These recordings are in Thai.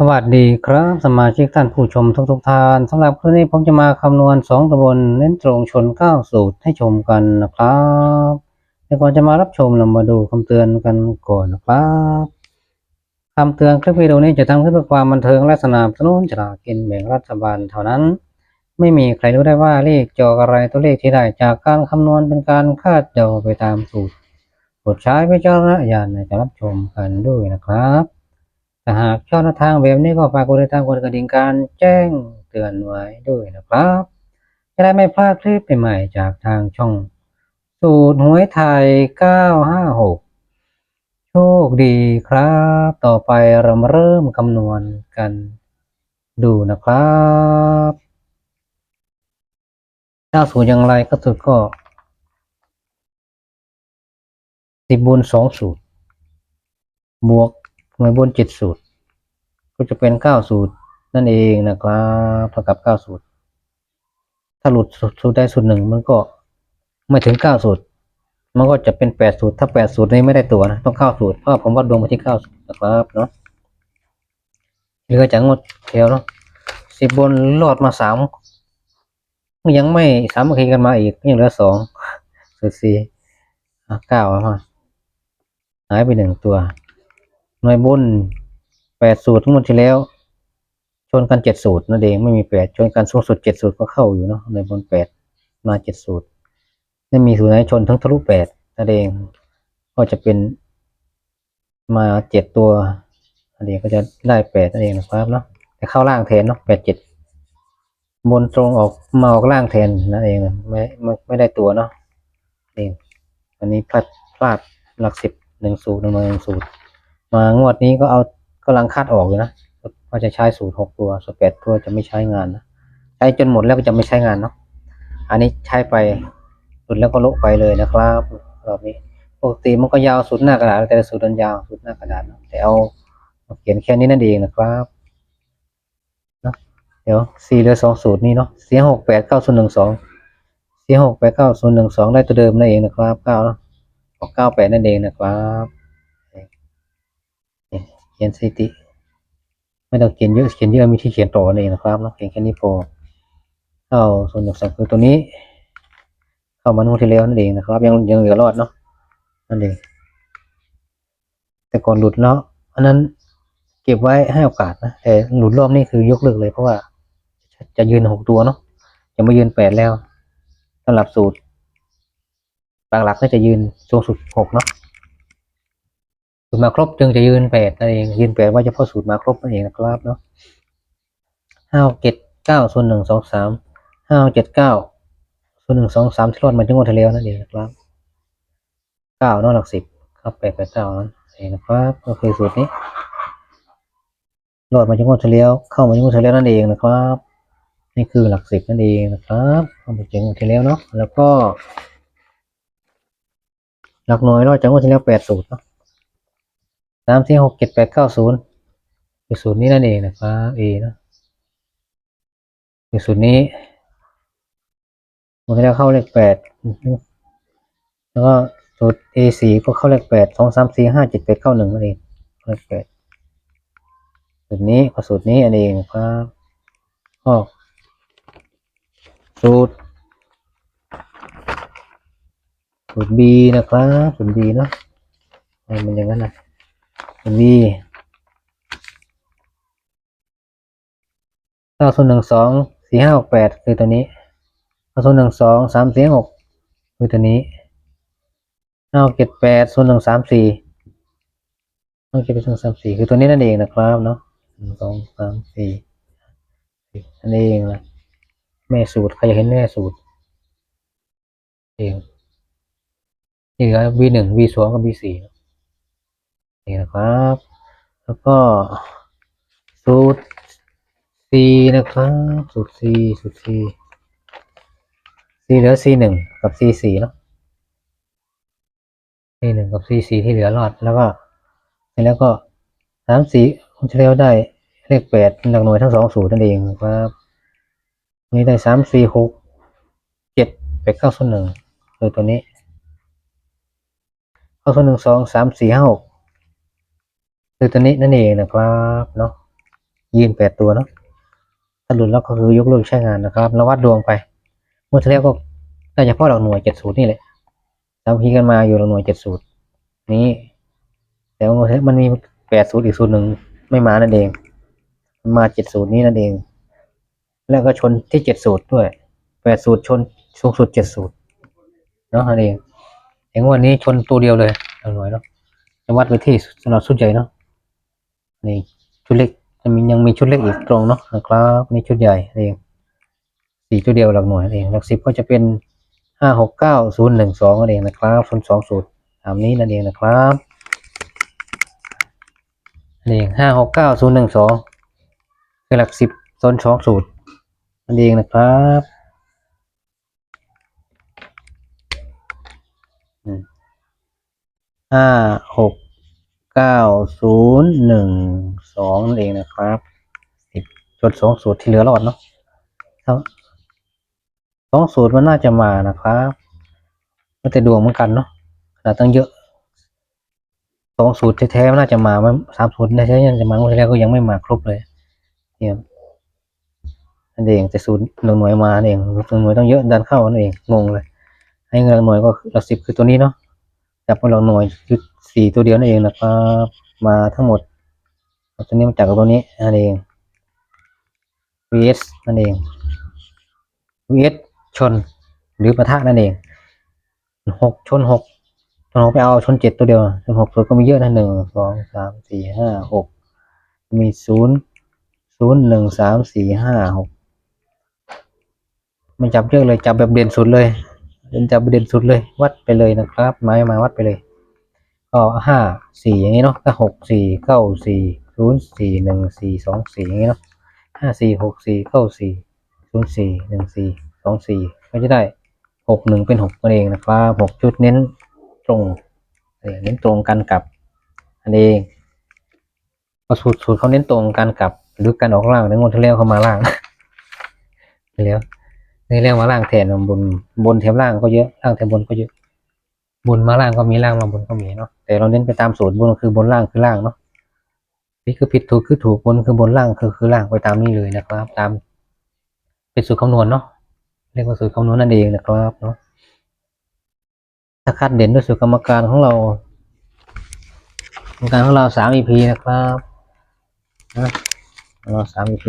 สวัสดีครับสมาชิกท่านผู้ชมทุกทุกๆท่านสำหรับคลิปนี้ผมจะมาคำนวณ 2ตำบลเน้นตรงชน 9 สูตรให้ชมกันนะครับแต่ก่อนจะมารับชมเรามาดูคำเตือนกันก่อนนะครับคำเตือนคลิปวิดีโอนี้จะทำขึ้นเพื่อความบันเทิงและสนับสนุนฉลากกินแบ่งรัฐบาลเท่านั้น ไม่มีใครรู้ได้ว่าเลขจออะไรตัวเลขที่ได้จากการคำนวณเป็นการคาดเดาไปตามสูตรโปรดใช้วิจารณญาณในการรับชมกันด้วยนะครับ ถ้าหากชอบแนวทางแบบนี้ก็ฝากกดติดตามกดกระดิ่งการแจ้งเตือนไว้ด้วยนะครับ จะได้ไม่พลาดคลิปใหม่ๆจากทางช่อง สูตรหวยไทย 956 โชคดีครับ ต่อไปเรามาเริ่มคำนวณกันดูนะครับถ้าสูตรอย่างไรก็สุดก็สิบบนสองสูตรบวก หน่วยบนเจ็ดสูตร ก็จะเป็นเก้าสูตรนั่นเองนะครับเท่ากับเก้าสูตร ถ้าหลุดสูตรสูตรใดสูตรหนึ่งมันก็ไม่ถึงเก้าสูตร มันก็จะเป็นแปดสูตร ถ้าแปดสูตรนี้ไม่ได้ตัวนะต้องเก้าสูตรเพราะผมวัดดวงมาที่เก้าสูตรนะครับเนาะเหลือจากงดแถวเนาะสิบบนรอดมาสามยังไม่สามัคคีกันมาอีกยังเหลือสองสูตรสี่เก้าอามาหายไปหนึ่งตัว หน่วยบนแปดสูตรทั้งหมดที่แล้ว ชนกันเจ็ดสูตรนั่นเองไม่มีแปดชนกันสูงสุดเจ็ดสูตรก็เข้าอยู่เนาะหน่วยบนแปดมาเจ็ดสูตรไม่มีสูตรไหนชนทั้งทะลุแปดนั่นเองก็จะเป็นมาเจ็ดตัวนั่นเองก็จะได้แปดนั่นเองนะครับเนาะแต่เข้าล่างแทนเนาะแปดเจ็ดบนตรงออกมาออกล่างแทนนั่นเองนะไม่ไม่ไม่ได้ตัวเนาะเองอันนี้พลาดพลาดหลักสิบหนึ่งสูตรหนึ่งหนึ่งสูตร มางวดนี้ก็เอากำลังคาดออกอยู่นะว่าจะใช้สูตรหกตัวสูตรแปดตัวจะไม่ใช้งานนะใช้จนหมดแล้วก็จะไม่ใช้งานเนาะอันนี้ใช้ไปหลุดแล้วก็ละไปเลยนะครับรอบนี้ปกติมันก็ยาวสุดหน้ากระดาษแต่สูตรมันยาวสุดหน้ากระดาษเนะแต่เอาเขียนแค่นี้นั่นเองนะครับเนาะเดี๋ยวสี่เหลือสองสูตรนี้เนาะสี่หกแปดเก้าศูนย์หนึ่งสองสี่หกแปดเก้าศูนย์หนึ่งสองได้ตัวเดิมนั่นเองนะครับเก้าเนาะออกเก้าแปดนั่นเองนะครับ เขียนสถิติ ไม่ต้องเขียนเยอะเขียนเยอะมีที่เขียนต่อนั่นเองนะครับเนาะเขียนแค่นี้พอเข้าส่วนหนึ่งสองคือตัวนี้ เข้ามานู่นที่แล้วนั่นเองนะครับ ยังยังเหลือรอดเนาะนั่นเองแต่ก่อนหลุดเนาะอันนั้นเก็บไว้ให้โอกาสนะแต่หลุดรอบนี้คือยกเลิกเลยเพราะว่าจะยืนหกตัวเนาะจะไม่ยืนแปดแล้วสำหรับสูตรหลักๆก็จะยืนสูงสุดหกเนาะ สูตรมาครบจึงจะยืนแปดนั่นเองยืนแปดว่าเฉพาะสูตรมาครบนั่นเองนะครับเนาะห้าเจ็ดเก้าส่วนหนึ่งสองสามห้าเจ็ดเก้าส่วนหนึ่งสองสามที่รอดมาจังหวัดทะเลนั่นเองนะครับเก้านอกหลักสิบครับแปดแปดเก้านั่นเองนะครับก็คือสูตรนี้รอดมาจังหวัดทะเลเข้ามาจังหวัดทะเลนั่นเองนะครับ นี่คือหลักสิบนั่นเองนะครับเข้ามาจังหวัดทะเลเนาะแล้วก็ หลักหน่วยรอดจังหวัดทะเลแปดสูตรเนาะ สามสี่หกเจ็ดแปดเก้าศูนย์คือศูนย์นี้นั่นเองนะครับเอนะคือศูนย์นี้มันก็จะเข้าเลขแปดแล้วก็สูตร A สี่ก็เข้าเลขแปดสองสามสี่ห้าเจ็ดแปดเก้าหนึ่งนั่นเองเลขแปดสูตรนี้กับสูตรนี้อันเองครับก็สูตรสูตร B นะครับสูตร B เนาะให้มันอย่างนั้นนะ มีเก้าศูนย์หนึ่งสองสี่ห้าหกแปดคือตัวนี้เก้าศูนย์หนึ่งสองสามสี่หกคือตัวนี้ห้าเจ็ดแปดศูนย์หนึ่งสามสี่ห้าเจ็ดแปดศูนย์สามสี่คือตัวนี้นั่นเองนะครับเนาะหนึ่งสองสามสี่นั่นเองนะแม่สูตรใครอยากเห็นแม่สูตรเองนี่ก็ V หนึ่ง V สองกับ V สี่ นี่นะครับ แล้วก็สูตร C นะครับ สูตร C สูตร C C เหลือ C หนึ่งกับ C สี่เนาะ C หนึ่งกับ C สี่ที่เหลือรอด แล้วก็แล้วก็สามสี่คุณเฉลียวได้เลขแปดเป็นหลักหน่วยทั้งสองสูตรนั่นเองครับนี่ได้สามสี่หกเจ็ดแปดเก้าส่วนหนึ่งคือตัวนี้เข้าส่วนหนึ่งสองสามสี่ห้าหก คือตัวนี้นั่นเองนะครับเนาะยืนแปดตัวเนาะถ้าหลุดแล้วก็คือยกเลิกใช้งานนะครับแล้ววัดดวงไปเมื่อที่แล้วก็ได้เฉพาะหลักหน่วยเจ็ดสูตรนี่แหละทำพีกันมาอยู่หลักหน่วยเจ็ดสูตรนี้แต่ว่ามันมีแปดสูตรอีกสูตรหนึ่งไม่มานั่นเองมาเจ็ดสูตรนี้นั่นเอง แล้วก็ชนที่เจ็ดสูตรด้วยแปดสูตรชนสูงสุดเจ็ดสูตรเนาะนั่นเองเห็นวันนี้ชนตัวเดียวเลยเอาหน่อยเนาะจะวัดไปที่สำหรับชุดใหญ่เนาะ นี่ชุดเล็กจะมียังมีชุดเล็กอีกตรงเนาะนะครับนี่ชุดใหญ่นั่นเองสี่ชุดเดียวหลักหน่วยนั่นเองหลักสิบก็จะเป็นห้าหกเก้าศูนย์หนึ่งสองนั่นเองนะครับชนสองสูตรตามนี้นั่นเองนะครับนั่นเองห้าหกเก้าศูนย์หนึ่งสองคือหลักสิบโซนสองสูตรนั่นเองนะครับห้าหกเก้าศูนย์หนึ่งสองนั่นเองนะครับสิบจดสองสูตรที่เหลือรอดเนาะครับสองสูตรมันน่าจะมานะครับมันแต่ดวงเหมือนกันเนาะขนาดตั้งเยอะสองสูตรแท้ๆมันน่าจะมามันสามสูตรแท้ๆยังจะมาเมื่อที่แล้วก็ยังไม่มาครบเลยเนี่ยนั่นเองแต่ศูนย์หน่วยมานั่นเองหน่วยต้องเยอะดันเข้านั่นเองงงเลย ให้เงินหน่วยก็หลักสิบคือตัวนี้เนาะจับมาหลักหน่วยคือ สี่ตัวเดียวนั่นเองนะครับมาทั้งหมดเอาตัวนี้มาจากกับตัวนี้นั่นเอง vs นั่นเอง vs ชนหรือปะทะนั่นเองหกชนหกชนหกไปเอาชนเจ็ดตัวเดียวชนหกตัวก็มีเยอะนะหนึ่งสองสามสี่ห้าหกมีศูนย์ศูนย์หนึ่งสามสี่ห้าหกไม่จับเยอะเลยจับแบบเด่นสุดเลยเด่นจับเด่นสุดเลย วัดไปเลยนะครับไม้มาวัดไปเลย ก็ห้าสี่อย่างนี้เนาะก็หกสี่เก้าสี่ศูนย์สี่หนึ่งสี่สองสี่อย่างนี้เนาะห้าสี่หกสี่เก้าสี่ศูนย์สี่หนึ่งสี่สองสี่ก็จะได้หกหนึ่งเป็นหกนั่นเองนะครับหกชุดเน้นตรงเน้นตรงกันกับอันเองพอสูตรสูตรเขาเน้นตรงกันกับหรือการออกล่างในงวดที่แล้วเขามาล่างแล้วในเรื่องมาล่างแทนบนบนแถมล่างก็เยอะล่างแถมบนก็เยอะ บนมาล่างก็มีล่างมาบนก็มีเนาะแต่เราเน้นไปตามสูตรบนคือบนล่างคือล่างเนาะนี่คือผิดถูกคือถูกบนคือบนล่างคือคือล่างไปตามนี้เลยนะครับ ตามเป็นสูตรคำนวณเนาะเรียกว่าสูตรคำนวณนั่นเองนะครับเนาะถ้าคัดเด่นด้วยสูตรกรรมการของเรากรรมการของเราสาม EP นะครับนะเราสาม EP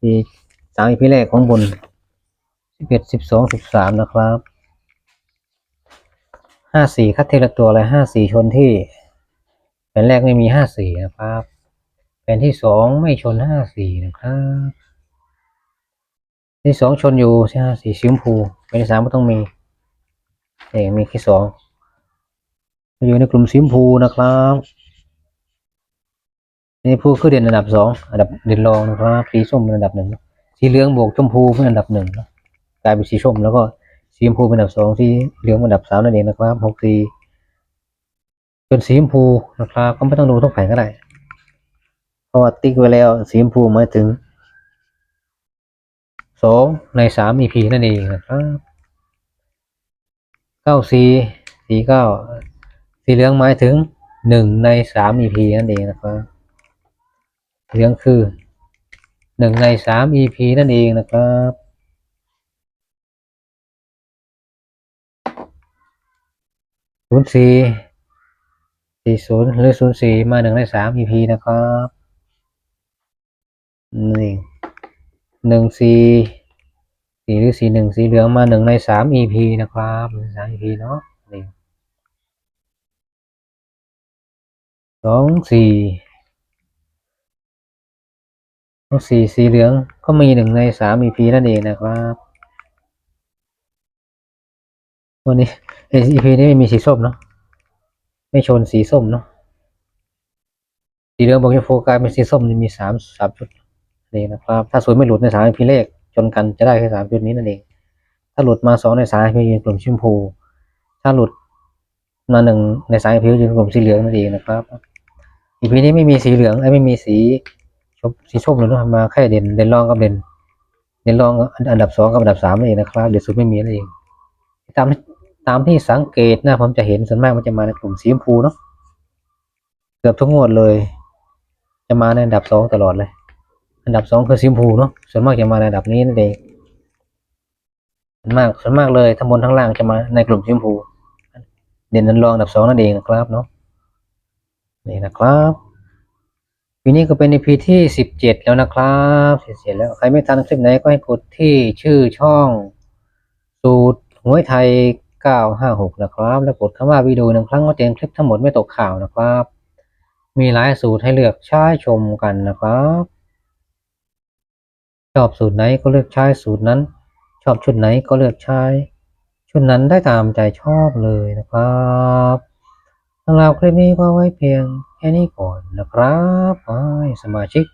ที่สาม EP แรกของบนสิบเอ็ดสิบสองสิบสามนะครับ ห้าสี่คัดเทละตัวเลยห้าสี่ชนที่แผ่นแรกไม่มีห้าสี่นะครับแผ่นที่สองไม่ชนห้าสี่นะครับ ที่สองชนอยู่ใช่ห้าสี่ชิมพูแผ่นที่สามก็ต้องมีเองมีแค่สองอยู่ในกลุ่มสีชมพูนะครับนี่ผู้คือเด่นอันดับสองอันดับเด่นรองนะครับสีส้มเป็นอันดับหนึ่งสีเหลืองบวกชมพูเป็นอันดับหนึ่งกลายเป็นสีส้มแล้วก็ สีชมพูเป็นอันดับสองสีเหลืองเป็นอันดับสามนั่นเองนะครับหกสีเป็นสีชมพูนะครับก็ไม่ต้องดูทุกแผงก็ได้เพราะว่าติ๊กไว้แล้วสีชมพูหมายถึงสองในสาม EP นั่นเองนะครับเก้าสีสีเก้าสีเหลืองหมายถึงหนึ่งในสาม EP นั่นเองนะครับเหลืองคือหนึ่งในสาม EP นั่นเองนะครับ ศูนย์สี่สี่ศูนย์หรือศูนย์สี่มาหนึ่งในสาม EP นะครับหนี่งหนึ่งสี่สีหรือสีหนึ่งสีเหลืองมาหนึ่งในสาม EP นะครับสาม EP เนาะหนี่งสองสี่ทั้งสีสีเหลืองก็มีหนึ่งในสาม EP นั่นเองนะครับ วันนี้ EP นี้ไม่มีสีส้มเนาะไม่ชนสีส้มเนาะสีเหลืองบอกจะโฟกัสเป็นสีส้มนี่มีสามสามจุดนี่นะครับ ถ้าสวยไม่หลุดในสาม EP เลขจนกันจะได้แค่สามจุดนี้นั่นเอง ถ้าหลุดมาสองในสาม EP ยืนกลุ่มชิมพู ถ้าหลุดมาหนึ่งในสาม EP ยืนกลุ่มสีเหลืองนั่นเองนะครับ EP นี้ไม่มีสีเหลืองไอ้ไม่มีสีชมสีส้มเลยนะมาแค่เด่นเด่นรองกับเด่นเด่นรองอันดับสองกับอันดับสามนั่นเองนะครับเด่นสุดไม่มีนั่นเองตาม ตามที่สังเกตนะผมจะเห็นส่วนมากมันจะมาในกลุ่มสีชมพูเนาะเกือบทุกงวดเลย จะมาในอันดับสองตลอดเลย อันดับสองคือสีชมพูเนาะส่วนมากจะมาในอันดับนี้นั่นเองส่วนมากส่วนมากเลยทั้งบนทั้งล่างจะมาในกลุ่มสีชมพู เด่นนันรองอันดับสองนั่นเองนะครับเนาะนี่นะครับปีนี้ก็เป็น EP ที่สิบเจ็ดแล้วนะครับเสิบเจ็ดแล้วใครไม่ทันคลิปไหนก็ให้กดที่ชื่อช่อง สูตรหวยไทย 956 นะครับ แล้วกดคำว่าวิดีโอหนึ่งครั้งก็เห็นคลิปทั้งหมดไม่ตกข่าวนะครับ มีหลายสูตรให้เลือกใช้ชมกันนะครับชอบสูตรไหนก็เลือกใช้สูตรนั้น ชอบชุดไหนก็เลือกใช้ชุดนั้นได้ตามใจชอบเลยนะครับสำหรับคลิปนี้ก็ไว้เพียงแค่นี้ก่อนนะครับให้สมาชิก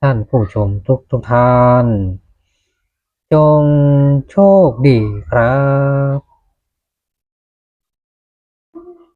ท่านผู้ชมทุกทุกท่าน จงโชคดีครับ